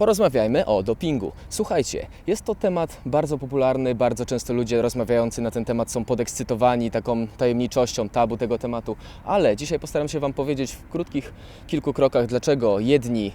Porozmawiajmy o dopingu. Słuchajcie, jest to temat bardzo popularny, bardzo często ludzie rozmawiający na ten temat są podekscytowani taką tajemniczością, tabu tego tematu, ale dzisiaj postaram się Wam powiedzieć w krótkich kilku krokach, dlaczego jedni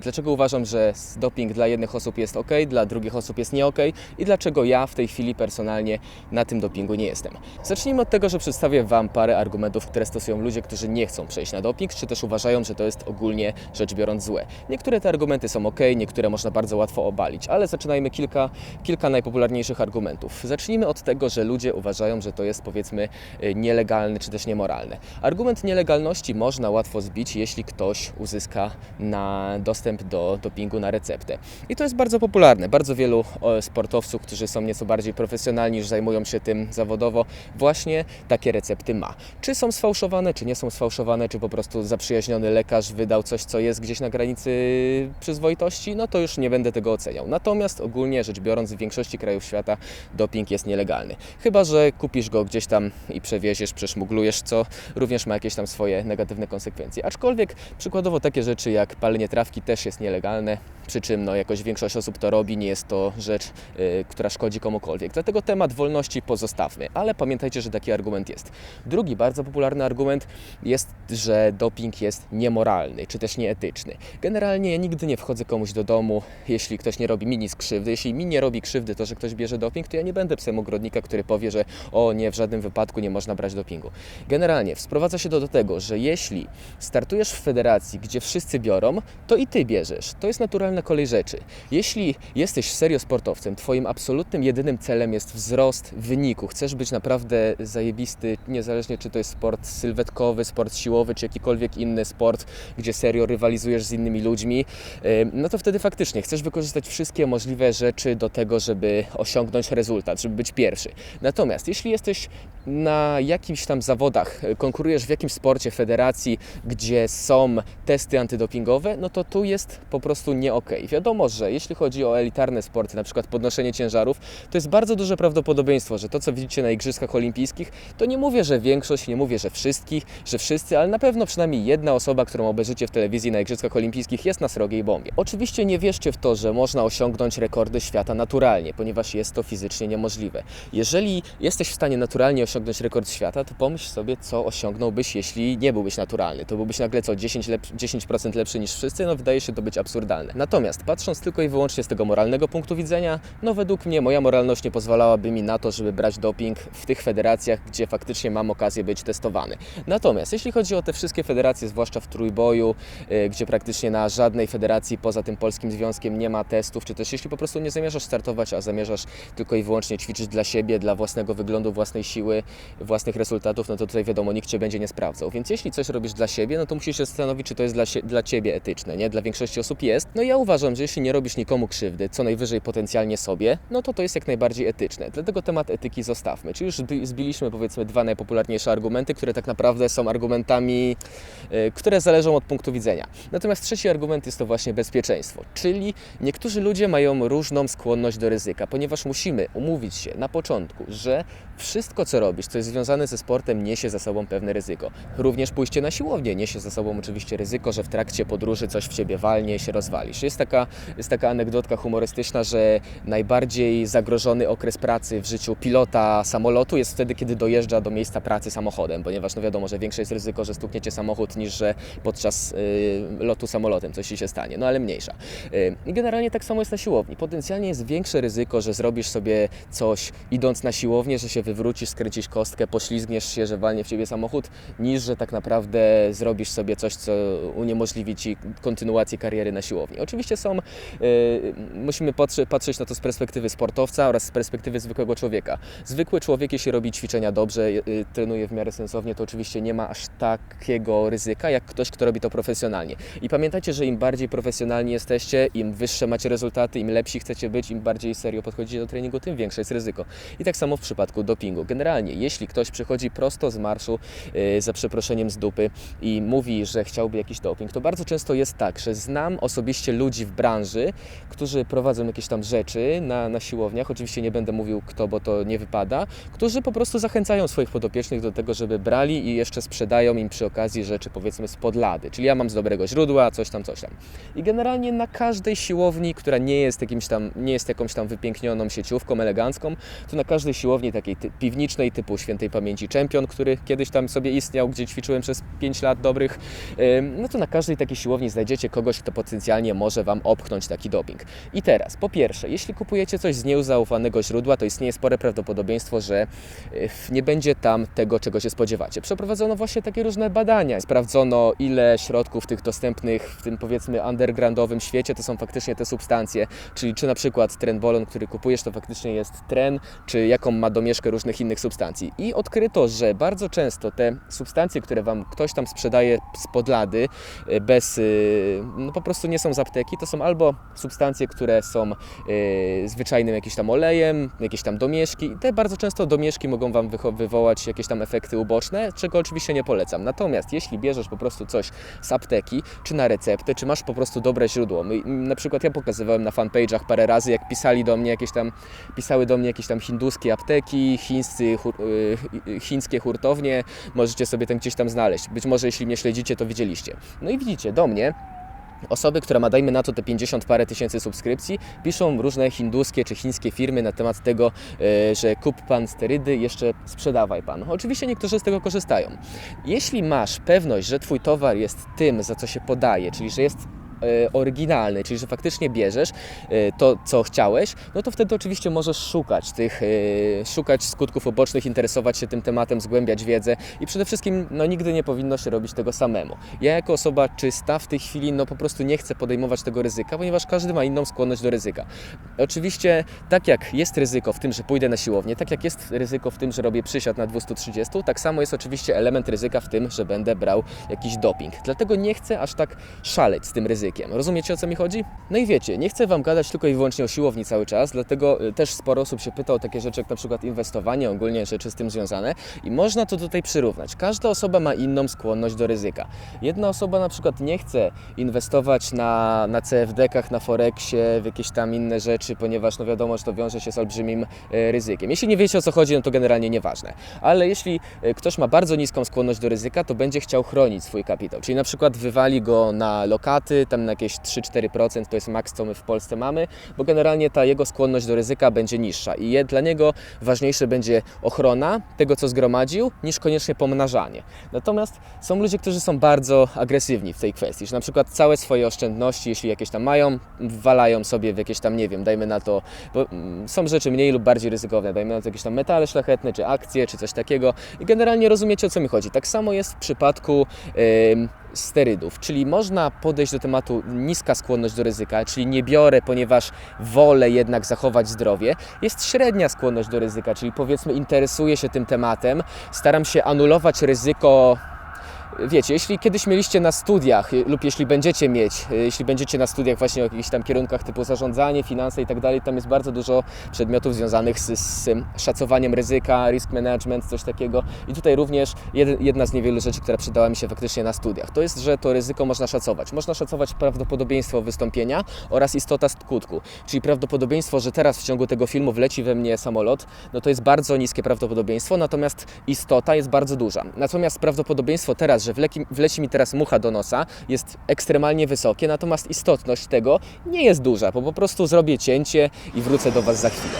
Dlaczego uważam, że doping dla jednych osób jest ok, dla drugich osób jest nie ok i dlaczego ja w tej chwili personalnie na tym dopingu nie jestem. Zacznijmy od tego, że przedstawię Wam parę argumentów, które stosują ludzie, którzy nie chcą przejść na doping, czy też uważają, że to jest ogólnie rzecz biorąc złe. Niektóre te argumenty są ok, niektóre można bardzo łatwo obalić, ale zaczynajmy kilka, kilka najpopularniejszych argumentów. Zacznijmy od tego, że ludzie uważają, że to jest powiedzmy y, nielegalne czy też niemoralne. Argument nielegalności można łatwo zbić, jeśli ktoś uzyska na dostęp do dopingu na receptę. I to jest bardzo popularne. Bardzo wielu o, sportowców, którzy są nieco bardziej profesjonalni, już zajmują się tym zawodowo, właśnie takie recepty ma. Czy są sfałszowane, czy nie są sfałszowane, czy po prostu zaprzyjaźniony lekarz wydał coś, co jest gdzieś na granicy przyzwoitości, no to już nie będę tego oceniał. Natomiast ogólnie rzecz biorąc, w większości krajów świata doping jest nielegalny. Chyba, że kupisz go gdzieś tam i przewieziesz, przeszmuglujesz, co również ma jakieś tam swoje negatywne konsekwencje. Aczkolwiek przykładowo takie rzeczy jak palenie trawki też jest nielegalne, przy czym no, jakoś większość osób to robi, nie jest to rzecz, y, która szkodzi komukolwiek. Dlatego temat wolności pozostawmy, ale pamiętajcie, że taki argument jest. Drugi bardzo popularny argument jest, że doping jest niemoralny, czy też nieetyczny. Generalnie ja nigdy nie wchodzę komuś do domu, jeśli ktoś nie robi mi nic krzywdy. Jeśli mi nie robi krzywdy to, że ktoś bierze doping, to ja nie będę psem ogrodnika, który powie, że o nie, w żadnym wypadku nie można brać dopingu. Generalnie sprowadza się to do tego, że jeśli startujesz w federacji, gdzie wszyscy biorą, to i ty bierzesz. To jest naturalna kolej rzeczy. Jeśli jesteś serio sportowcem, twoim absolutnym jedynym celem jest wzrost wyniku, chcesz być naprawdę zajebisty, niezależnie czy to jest sport sylwetkowy, sport siłowy, czy jakikolwiek inny sport, gdzie serio rywalizujesz z innymi ludźmi, no to wtedy faktycznie chcesz wykorzystać wszystkie możliwe rzeczy do tego, żeby osiągnąć rezultat, żeby być pierwszy. Natomiast jeśli jesteś na jakimś tam zawodach, y, konkurujesz w jakimś sporcie, federacji, gdzie są testy antydopingowe, no to tu jest po prostu nie. Wiadomo, że jeśli chodzi o elitarne sporty, na przykład podnoszenie ciężarów, to jest bardzo duże prawdopodobieństwo, że to, co widzicie na Igrzyskach Olimpijskich, to nie mówię, że większość, nie mówię, że wszystkich, że wszyscy, ale na pewno przynajmniej jedna osoba, którą obejrzycie w telewizji na Igrzyskach Olimpijskich jest na srogiej bombie. Oczywiście nie wierzcie w to, że można osiągnąć rekordy świata naturalnie, ponieważ jest to fizycznie niemożliwe. Jeżeli jesteś w stanie naturalnie osiągnąć rekord świata, to pomyśl sobie, co osiągnąłbyś, jeśli nie byłbyś naturalny. To byłbyś nagle co 10%, lep 10 lepszy niż wszyscy, no wydaje się to być absurdalne. Natomiast patrząc tylko i wyłącznie z tego moralnego punktu widzenia, no według mnie moja moralność nie pozwalałaby mi na to, żeby brać doping w tych federacjach, gdzie faktycznie mam okazję być testowany. Natomiast jeśli chodzi o te wszystkie federacje, zwłaszcza w trójboju, y, gdzie praktycznie na żadnej federacji poza tym polskim związkiem nie ma testów, czy też jeśli po prostu nie zamierzasz startować, a zamierzasz tylko i wyłącznie ćwiczyć dla siebie, dla własnego wyglądu, własnej siły, własnych rezultatów, no to tutaj wiadomo, nikt Cię będzie nie sprawdzał. Więc jeśli coś robisz dla siebie, no to musisz się zastanowić, czy to jest dla, dla Ciebie etyczne, nie? Dla większości osób jest. No ja uważam, że jeśli nie robisz nikomu krzywdy, co najwyżej potencjalnie sobie, no to to jest jak najbardziej etyczne. Dlatego temat etyki zostawmy. Czyli już zbi- zbiliśmy powiedzmy dwa najpopularniejsze argumenty, które tak naprawdę są argumentami, y, które zależą od punktu widzenia. Natomiast trzeci argument jest to właśnie bezpieczeństwo. Czyli niektórzy ludzie mają różną skłonność do ryzyka, ponieważ musimy umówić się na początku, że wszystko co robisz, co jest związane ze sportem, niesie za sobą pewne ryzyko. Również pójście na siłownię niesie za sobą oczywiście ryzyko, że w trakcie podróży coś w ciebie walnie, się rozwalisz. Jest taka, jest taka anegdotka humorystyczna, że najbardziej zagrożony okres pracy w życiu pilota samolotu jest wtedy, kiedy dojeżdża do miejsca pracy samochodem, ponieważ no wiadomo, że większe jest ryzyko, że stukniecie samochód niż że podczas y, lotu samolotem coś się stanie, no ale mniejsza. Y, generalnie tak samo jest na siłowni. Potencjalnie jest większe ryzyko, że zrobisz sobie coś idąc na siłownię, że się wywrócisz, skręcisz kostkę, poślizgniesz się, że walnie w ciebie samochód, niż że tak naprawdę zrobisz sobie coś, co uniemożliwi ci kontynuację kariery na siłowni. Oczywiście są, y, musimy patrzeć na to z perspektywy sportowca oraz z perspektywy zwykłego człowieka. Zwykły człowiek, jeśli robi ćwiczenia dobrze, y, trenuje w miarę sensownie, to oczywiście nie ma aż takiego ryzyka, jak ktoś, kto robi to profesjonalnie. I pamiętajcie, że im bardziej profesjonalni jesteście, im wyższe macie rezultaty, im lepsi chcecie być, im bardziej serio podchodzicie do treningu, tym większe jest ryzyko. I tak samo w przypadku dopingu. Generalnie, jeśli ktoś przychodzi prosto z marszu, yy, za przeproszeniem z dupy i mówi, że chciałby jakiś doping, to bardzo często jest tak, tak, że znam osobiście ludzi w branży, którzy prowadzą jakieś tam rzeczy na, na siłowniach. Oczywiście nie będę mówił kto, bo to nie wypada, którzy po prostu zachęcają swoich podopiecznych do tego, żeby brali i jeszcze sprzedają im przy okazji rzeczy powiedzmy z podlady. Czyli ja mam z dobrego źródła, coś tam, coś tam. I generalnie na każdej siłowni, która nie jest jakimś tam, nie jest jakąś tam wypięknioną sieciówką elegancką, to na każdej siłowni takiej ty- piwniczej typu świętej pamięci Champion, który kiedyś tam sobie istniał, gdzie ćwiczyłem przez 5 lat dobrych, no to na każdej takiej siłowni znajdziecie kogoś, kto potencjalnie może Wam opchnąć taki doping. I teraz, po pierwsze, jeśli kupujecie coś z nieuzaufanego źródła, to istnieje spore prawdopodobieństwo, że y, nie będzie tam tego, czego się spodziewacie. Przeprowadzono właśnie takie różne badania. Sprawdzono, ile środków tych dostępnych w tym powiedzmy undergroundowym świecie to są faktycznie te substancje, czyli czy na przykład trenbolon, który kupujesz, to faktycznie jest tren, czy jaką ma domieszkę różnych innych substancji. I odkryto, że bardzo często te substancje, które Wam ktoś tam sprzedaje z podlady, y, bez, y, no po prostu nie są z apteki, to są albo substancje, które są y, zwyczajnym jakimś tam olejem, jakieś tam domieszki. Te bardzo często domieszki mogą Wam wywołać jakieś tam efekty uboczne, czego oczywiście nie polecam. Natomiast jeśli bierzesz po prostu coś z apteki, czy na receptę, czy masz po prostu dobre źródło. Na przykład ja pokazywałem na fanpage'ach parę razy, jak pisali do mnie jakieś tam, pisały do mnie jakieś tam hinduskie apteki, chińscy, hur, y, chińskie hurtownie, możecie sobie ten gdzieś tam znaleźć. Być może jeśli mnie śledzicie, to widzieliście. No i widzicie, do mnie Osoby, które ma dajmy na to te 50 parę tysięcy subskrypcji, piszą różne hinduskie czy chińskie firmy na temat tego, e, że kup pan sterydy, jeszcze sprzedawaj pan. Oczywiście niektórzy z tego korzystają. Jeśli masz pewność, że twój towar jest tym, za co się podaje, czyli że jest oryginalny, czyli że faktycznie bierzesz e, to, co chciałeś, no to wtedy oczywiście możesz szukać tych, e, szukać skutków ubocznych, interesować się tym tematem, zgłębiać wiedzę i przede wszystkim no, nigdy nie powinno się robić tego samemu. Ja jako osoba czysta w tej chwili no po prostu nie chcę podejmować tego ryzyka, ponieważ każdy ma inną skłonność do ryzyka. Oczywiście tak jak jest ryzyko w tym, że pójdę na siłownię, tak jak jest ryzyko w tym, że robię przysiad na 230, tak samo jest oczywiście element ryzyka w tym, że będę brał jakiś doping. Dlatego nie chcę aż tak szaleć z tym ryzykiem. Rozumiecie o co mi chodzi? No i wiecie, nie chcę Wam gadać tylko i wyłącznie o siłowni cały czas, dlatego y, też sporo osób się pyta o takie rzeczy jak na przykład inwestowanie, ogólnie rzeczy z tym związane i można to tutaj przyrównać. Każda osoba ma inną skłonność do ryzyka. Jedna osoba na przykład nie chce inwestować na, na CFD-kach, na Forexie, w jakieś tam inne rzeczy, ponieważ no wiadomo, że to wiąże się z olbrzymim e, ryzykiem. Jeśli nie wiecie o co chodzi, no to generalnie nieważne. Ale jeśli e, ktoś ma bardzo niską skłonność do ryzyka, to będzie chciał chronić swój kapitał. Czyli na przykład wywali go na lokaty, tam na jakieś 3-4% to jest maks, co my w Polsce mamy, bo generalnie ta jego skłonność do ryzyka będzie niższa i dla niego ważniejsze będzie ochrona tego, co zgromadził, niż koniecznie pomnażanie. Natomiast są ludzie, którzy są bardzo agresywni w tej kwestii, że na przykład całe swoje oszczędności, jeśli jakieś tam mają, wwalają sobie w jakieś tam, nie wiem, dajmy na to, bo mm, są rzeczy mniej lub bardziej ryzykowne, dajmy na to jakieś tam metale szlachetne, czy akcje, czy coś takiego i generalnie rozumiecie o co mi chodzi. Tak samo jest w przypadku ym, sterydów, czyli można podejść do tematu niska skłonność do ryzyka, czyli nie biorę, ponieważ wolę jednak zachować zdrowie. Jest średnia skłonność do ryzyka, czyli powiedzmy interesuję się tym tematem, staram się anulować ryzyko Wiecie, jeśli kiedyś mieliście na studiach y, lub jeśli będziecie mieć, y, jeśli będziecie na studiach właśnie o jakichś tam kierunkach typu zarządzanie, finanse i tak dalej, tam jest bardzo dużo przedmiotów związanych z, z ym, szacowaniem ryzyka, risk management, coś takiego. I tutaj również jed, jedna z niewielu rzeczy, która przydała mi się faktycznie na studiach, to jest, że to ryzyko można szacować. Można szacować prawdopodobieństwo wystąpienia oraz istota skutku. Czyli prawdopodobieństwo, że teraz w ciągu tego filmu wleci we mnie samolot, no to jest bardzo niskie prawdopodobieństwo, natomiast istota jest bardzo duża. Natomiast prawdopodobieństwo teraz, że wleci, wleci mi teraz mucha do nosa, jest ekstremalnie wysokie, natomiast istotność tego nie jest duża, bo po prostu zrobię cięcie i wrócę do Was za chwilę.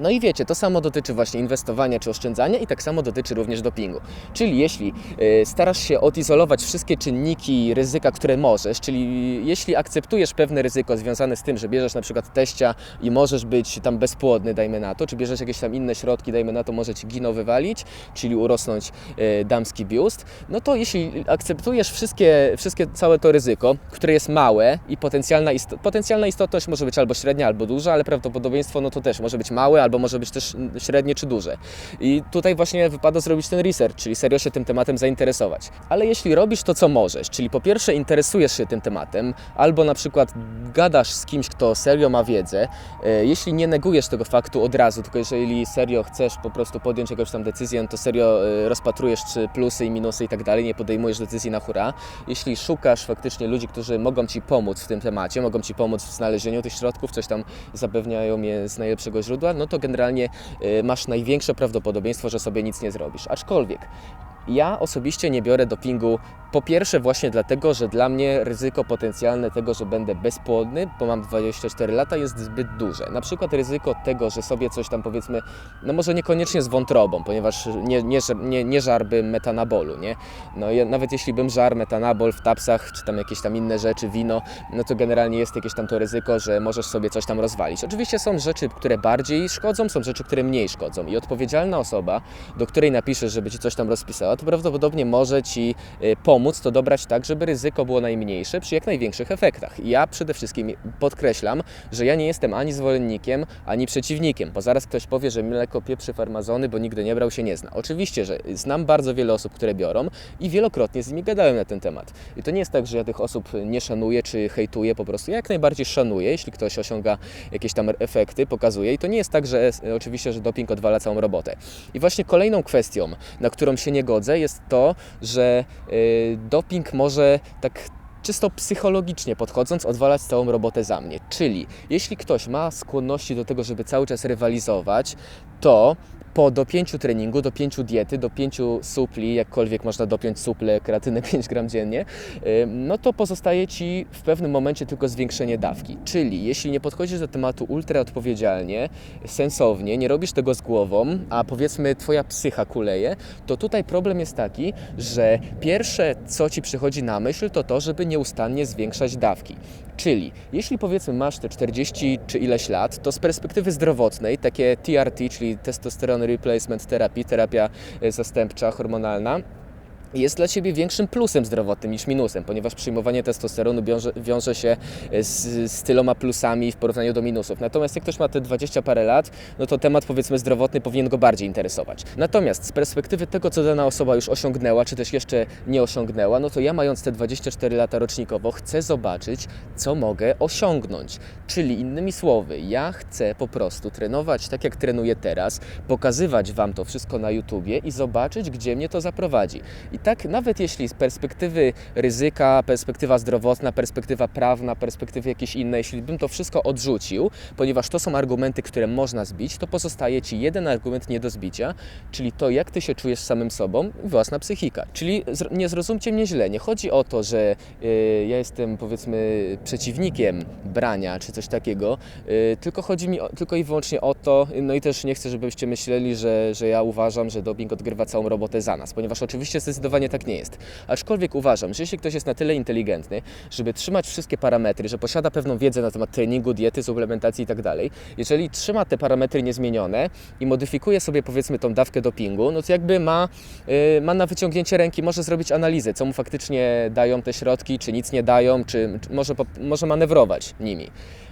No i wiecie, to samo dotyczy właśnie inwestowania czy oszczędzania i tak samo dotyczy również dopingu. Czyli jeśli y, starasz się odizolować wszystkie czynniki ryzyka, które możesz, czyli jeśli akceptujesz pewne ryzyko związane z tym, że bierzesz na przykład teścia i możesz być tam bezpłodny, dajmy na to, czy bierzesz jakieś tam inne środki, dajmy na to, może Ci gino wywalić, czyli urosnąć y, damski biust, no to jeśli akceptujesz wszystkie, wszystkie całe to ryzyko, które jest małe i potencjalna, potencjalna istotność może być albo średnia, albo duża, ale prawdopodobieństwo no to też może być małe albo może być też średnie czy duże. I tutaj właśnie wypada zrobić ten research, czyli serio się tym tematem zainteresować. Ale jeśli robisz to, co możesz, czyli po pierwsze interesujesz się tym tematem, albo na przykład gadasz z kimś, kto serio ma wiedzę, e, jeśli nie negujesz tego faktu od razu, tylko jeżeli serio chcesz po prostu podjąć jakąś tam decyzję, to serio e, rozpatrujesz czy plusy i minusy i tak dalej, nie podejmujesz decyzji na hura. Jeśli szukasz faktycznie ludzi, którzy mogą Ci pomóc w tym temacie, mogą Ci pomóc w znalezieniu tych środków, coś tam zapewniają je z najlepszego źródła, no to generalnie e, masz największe prawdopodobieństwo, że sobie nic nie zrobisz. Aczkolwiek ja osobiście nie biorę dopingu po pierwsze właśnie dlatego, że dla mnie ryzyko potencjalne tego, że będę bezpłodny, bo mam 24 lata, jest zbyt duże. Na przykład ryzyko tego, że sobie coś tam powiedzmy, no może niekoniecznie z wątrobą, ponieważ nie, nie, nie, nie żarbym metanabolu, nie? No ja, nawet jeśli bym żar metanabol w tapsach, czy tam jakieś tam inne rzeczy, wino, no to generalnie jest jakieś tam to ryzyko, że możesz sobie coś tam rozwalić. Oczywiście są rzeczy, które bardziej szkodzą, są rzeczy, które mniej szkodzą i odpowiedzialna osoba, do której napiszesz, żeby Ci coś tam rozpisała, to prawdopodobnie może Ci y, pomóc to dobrać tak, żeby ryzyko było najmniejsze przy jak największych efektach. Ja przede wszystkim podkreślam, że ja nie jestem ani zwolennikiem, ani przeciwnikiem, bo zaraz ktoś powie, że mleko pieprzy farmazony, bo nigdy nie brał, się nie zna. Oczywiście, że znam bardzo wiele osób, które biorą i wielokrotnie z nimi gadałem na ten temat. I to nie jest tak, że ja tych osób nie szanuję czy hejtuję po prostu. Ja jak najbardziej szanuję, jeśli ktoś osiąga jakieś tam efekty, pokazuje. I to nie jest tak, że oczywiście, że doping odwala całą robotę. I właśnie kolejną kwestią, na którą się nie godzę, jest to, że yy, doping może tak czysto psychologicznie podchodząc, odwalać całą robotę za mnie. Czyli jeśli ktoś ma skłonności do tego, żeby cały czas rywalizować, to po dopięciu treningu, dopięciu diety, dopięciu supli, jakkolwiek można dopiąć suple, kreatynę 5 gram dziennie, no to pozostaje Ci w pewnym momencie tylko zwiększenie dawki. Czyli jeśli nie podchodzisz do tematu ultra odpowiedzialnie, sensownie, nie robisz tego z głową, a powiedzmy Twoja psycha kuleje, to tutaj problem jest taki, że pierwsze co Ci przychodzi na myśl to to, żeby nieustannie zwiększać dawki. Czyli jeśli powiedzmy masz te 40 czy ileś lat, to z perspektywy zdrowotnej takie TRT, czyli testosterone replacement therapy, terapia e, zastępcza hormonalna, jest dla Ciebie większym plusem zdrowotnym niż minusem, ponieważ przyjmowanie testosteronu wiąże, wiąże się z, z tyloma plusami w porównaniu do minusów. Natomiast jak ktoś ma te 20 parę lat, no to temat powiedzmy zdrowotny powinien go bardziej interesować. Natomiast z perspektywy tego, co dana osoba już osiągnęła, czy też jeszcze nie osiągnęła, no to ja mając te 24 lata rocznikowo chcę zobaczyć, co mogę osiągnąć. Czyli innymi słowy, ja chcę po prostu trenować tak, jak trenuję teraz, pokazywać Wam to wszystko na YouTubie i zobaczyć, gdzie mnie to zaprowadzi. I tak, nawet jeśli z perspektywy ryzyka, perspektywa zdrowotna, perspektywa prawna, perspektywy jakieś inne, jeśli bym to wszystko odrzucił, ponieważ to są argumenty, które można zbić, to pozostaje Ci jeden argument nie do zbicia, czyli to, jak Ty się czujesz samym sobą i własna psychika. Czyli nie zrozumcie mnie źle, nie chodzi o to, że yy, ja jestem powiedzmy przeciwnikiem brania czy coś takiego, yy, tylko chodzi mi o, tylko i wyłącznie o to, no i też nie chcę, żebyście myśleli, że, że ja uważam, że doping odgrywa całą robotę za nas, ponieważ oczywiście zdecydowanie zdecydowanie tak nie jest. Aczkolwiek uważam, że jeśli ktoś jest na tyle inteligentny, żeby trzymać wszystkie parametry, że posiada pewną wiedzę na temat treningu, diety, suplementacji itd., tak jeżeli trzyma te parametry niezmienione i modyfikuje sobie powiedzmy tą dawkę dopingu, no to jakby ma, yy, ma na wyciągnięcie ręki, może zrobić analizę, co mu faktycznie dają te środki, czy nic nie dają, czy, czy może, może manewrować nimi.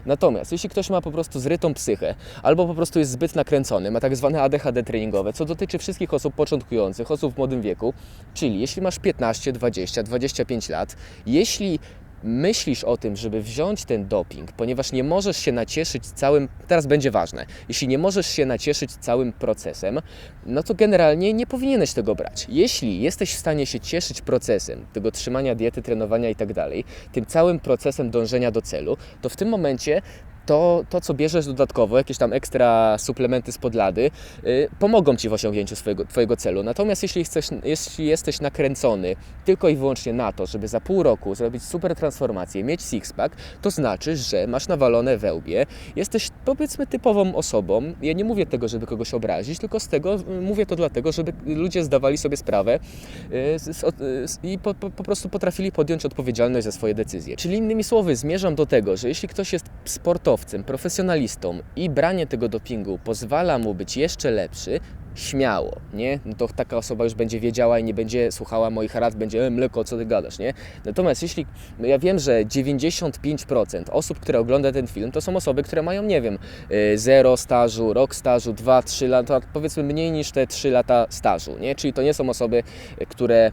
Natomiast jeśli ktoś ma po prostu zrytą psychę, albo po prostu jest zbyt nakręcony, ma tak zwane ADHD treningowe, co dotyczy wszystkich osób początkujących, osób w młodym wieku, czyli jeśli masz 15, 20, 25 lat, jeśli myślisz o tym, żeby wziąć ten doping, ponieważ nie możesz się nacieszyć całym, teraz będzie ważne, jeśli nie możesz się nacieszyć całym procesem, no to generalnie nie powinieneś tego brać. Jeśli jesteś w stanie się cieszyć procesem tego trzymania diety, trenowania i tak dalej, tym całym procesem dążenia do celu, to w tym momencie to, to co bierzesz dodatkowo, jakieś tam ekstra suplementy z podlady, yy, pomogą Ci w osiągnięciu swojego, Twojego celu. Natomiast jeśli, chcesz, jeśli jesteś nakręcony tylko i wyłącznie na to, żeby za pół roku zrobić super transformację, mieć six-pack, to znaczy, że masz nawalone wełbie, jesteś powiedzmy typową osobą. Ja nie mówię tego, żeby kogoś obrazić, tylko z tego y, mówię to dlatego, żeby ludzie zdawali sobie sprawę yy, i po, po, po prostu potrafili podjąć odpowiedzialność za swoje decyzje. Czyli innymi słowy, zmierzam do tego, że jeśli ktoś jest sportowcem, profesjonalistą i branie tego dopingu pozwala mu być jeszcze lepszy, śmiało, nie? No to taka osoba już będzie wiedziała i nie będzie słuchała moich rad, będzie e, mleko, co ty gadasz, nie? Natomiast jeśli, no ja wiem, że 95% osób, które ogląda ten film, to są osoby, które mają, nie wiem, y, zero stażu, rok stażu, 2-3 lata, powiedzmy mniej niż te 3 lata stażu, nie? Czyli to nie są osoby, które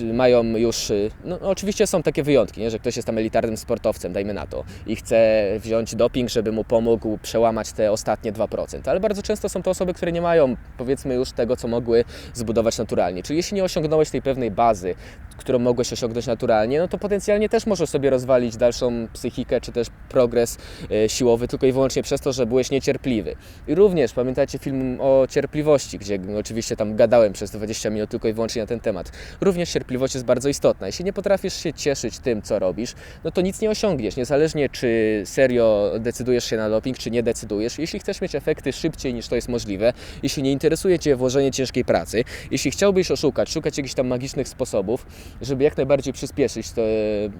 y, mają już, y, no oczywiście są takie wyjątki, nie? że ktoś jest tam elitarnym sportowcem, dajmy na to, i chce wziąć doping, żeby mu pomógł przełamać te ostatnie 2%, ale bardzo często są to osoby, które nie mają, powiedzmy już tego, co mogły zbudować naturalnie. Czyli jeśli nie osiągnąłeś tej pewnej bazy, którą mogłeś osiągnąć naturalnie, no to potencjalnie też możesz sobie rozwalić dalszą psychikę, czy też progres e, siłowy tylko i wyłącznie przez to, że byłeś niecierpliwy. I również pamiętacie film o cierpliwości, gdzie oczywiście tam gadałem przez 20 minut tylko i wyłącznie na ten temat. Również cierpliwość jest bardzo istotna. Jeśli nie potrafisz się cieszyć tym, co robisz, no to nic nie osiągniesz, niezależnie czy serio decydujesz się na doping, czy nie decydujesz. Jeśli chcesz mieć efekty szybciej niż to jest możliwe, jeśli nie interesuje Cię włożenie ciężkiej pracy, jeśli chciałbyś oszukać, szukać jakichś tam magicznych sposobów, żeby jak najbardziej przyspieszyć ten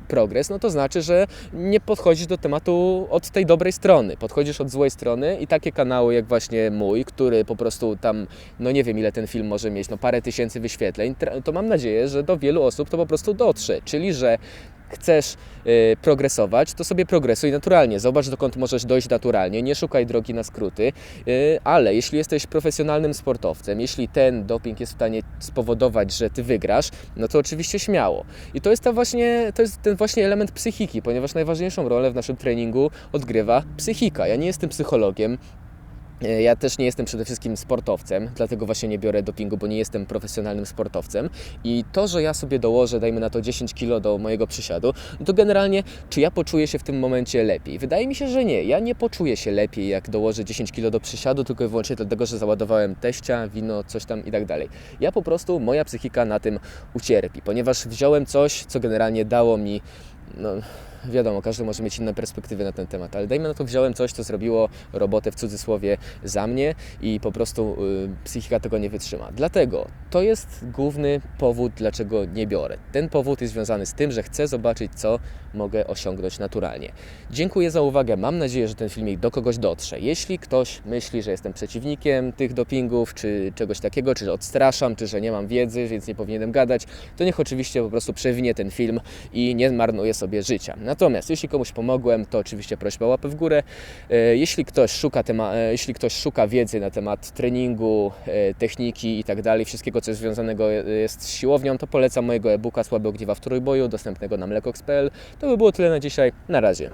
progres, no to znaczy, że nie podchodzisz do tematu od tej dobrej strony, podchodzisz od złej strony i takie kanały jak właśnie mój, który po prostu tam, no nie wiem ile ten film może mieć, no parę tysięcy wyświetleń, to mam nadzieję, że do wielu osób to po prostu dotrze, czyli że chcesz y, progresować, to sobie progresuj naturalnie. Zobacz, dokąd możesz dojść naturalnie, nie szukaj drogi na skróty, y, ale jeśli jesteś profesjonalnym sportowcem, jeśli ten doping jest w stanie spowodować, że ty wygrasz, no to oczywiście śmiało. I to jest, ta właśnie, to jest ten właśnie element psychiki, ponieważ najważniejszą rolę w naszym treningu odgrywa psychika. Ja nie jestem psychologiem, ja też nie jestem przede wszystkim sportowcem, dlatego właśnie nie biorę dopingu, bo nie jestem profesjonalnym sportowcem. I to, że ja sobie dołożę, dajmy na to 10 kg do mojego przysiadu, to generalnie, czy ja poczuję się w tym momencie lepiej? Wydaje mi się, że nie. Ja nie poczuję się lepiej, jak dołożę 10 kg do przysiadu, tylko i wyłącznie dlatego, że załadowałem teścia, wino, coś tam i tak dalej. Ja po prostu, moja psychika na tym ucierpi, ponieważ wziąłem coś, co generalnie dało mi no, wiadomo, każdy może mieć inne perspektywy na ten temat, ale dajmy na to, wziąłem coś, co zrobiło robotę w cudzysłowie za mnie i po prostu y, psychika tego nie wytrzyma. Dlatego to jest główny powód, dlaczego nie biorę. Ten powód jest związany z tym, że chcę zobaczyć, co mogę osiągnąć naturalnie. Dziękuję za uwagę. Mam nadzieję, że ten filmik do kogoś dotrze. Jeśli ktoś myśli, że jestem przeciwnikiem tych dopingów, czy czegoś takiego, czy odstraszam, czy że nie mam wiedzy, więc nie powinienem gadać, to niech oczywiście po prostu przewinie ten film i nie marnuje sobie życia. Natomiast jeśli komuś pomogłem, to oczywiście prośba łapy w górę. E, jeśli ktoś szuka, tema, e, jeśli ktoś szuka wiedzy na temat treningu, e, techniki i tak dalej, wszystkiego co związanego jest z siłownią, to polecam mojego e-booka Słabe ogniwa w trójboju, dostępnego na mlekox.pl. To by było tyle na dzisiaj. Na razie.